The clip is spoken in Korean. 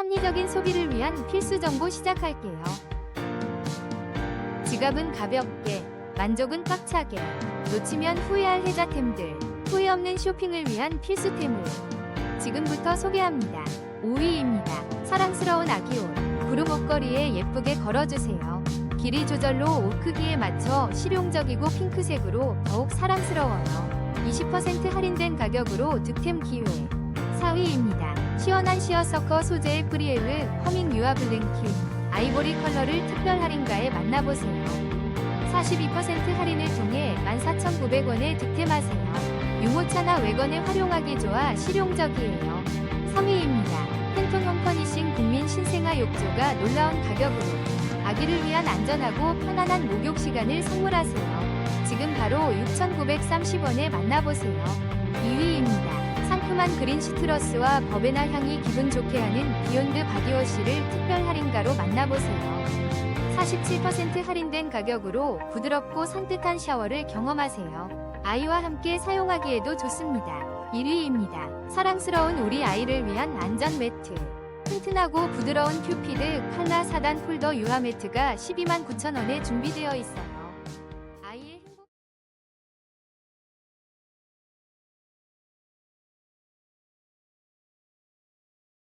합리적인 소비를 위한 필수 정보 시작할게요. 지갑은 가볍게, 만족은 꽉차게, 놓치면 후회할 혜자템들, 후회 없는 쇼핑을 위한 필수템을 지금부터 소개합니다. 5위입니다. 사랑스러운 아기옷, 구름 옷걸이에 예쁘게 걸어주세요. 길이 조절로 옷 크기에 맞춰 실용적이고 핑크색으로 더욱 사랑스러워요. 20% 할인된 가격으로 득템 기회. 4위입니다. 시원한 시어서커 소재의 프리엘르 허밍 유아 블랭큐 아이보리 컬러를 특별 할인가에 만나보세요. 42% 할인을 통해 14,900원에 득템하세요. 유모차나 외건에 활용하기 좋아 실용적이에요. 3위입니다. 팬톤 홈퍼니싱 국민 신생아 욕조가 놀라운 가격으로 아기를 위한 안전하고 편안한 목욕 시간을 선물하세요. 지금 바로 6,930원에 만나보세요. 2위 상큼한 그린 시트러스와 버베나 향이 기분 좋게 하는 비욘드 바디워시를 특별 할인가로 만나보세요. 47% 할인된 가격으로 부드럽고 산뜻한 샤워를 경험하세요. 아이와 함께 사용하기에도 좋습니다. 1위입니다. 사랑스러운 우리 아이를 위한 안전 매트. 튼튼하고 부드러운 큐피드 칼라 4단 폴더 유화 매트가 12만 9천 원에 준비되어 있어요.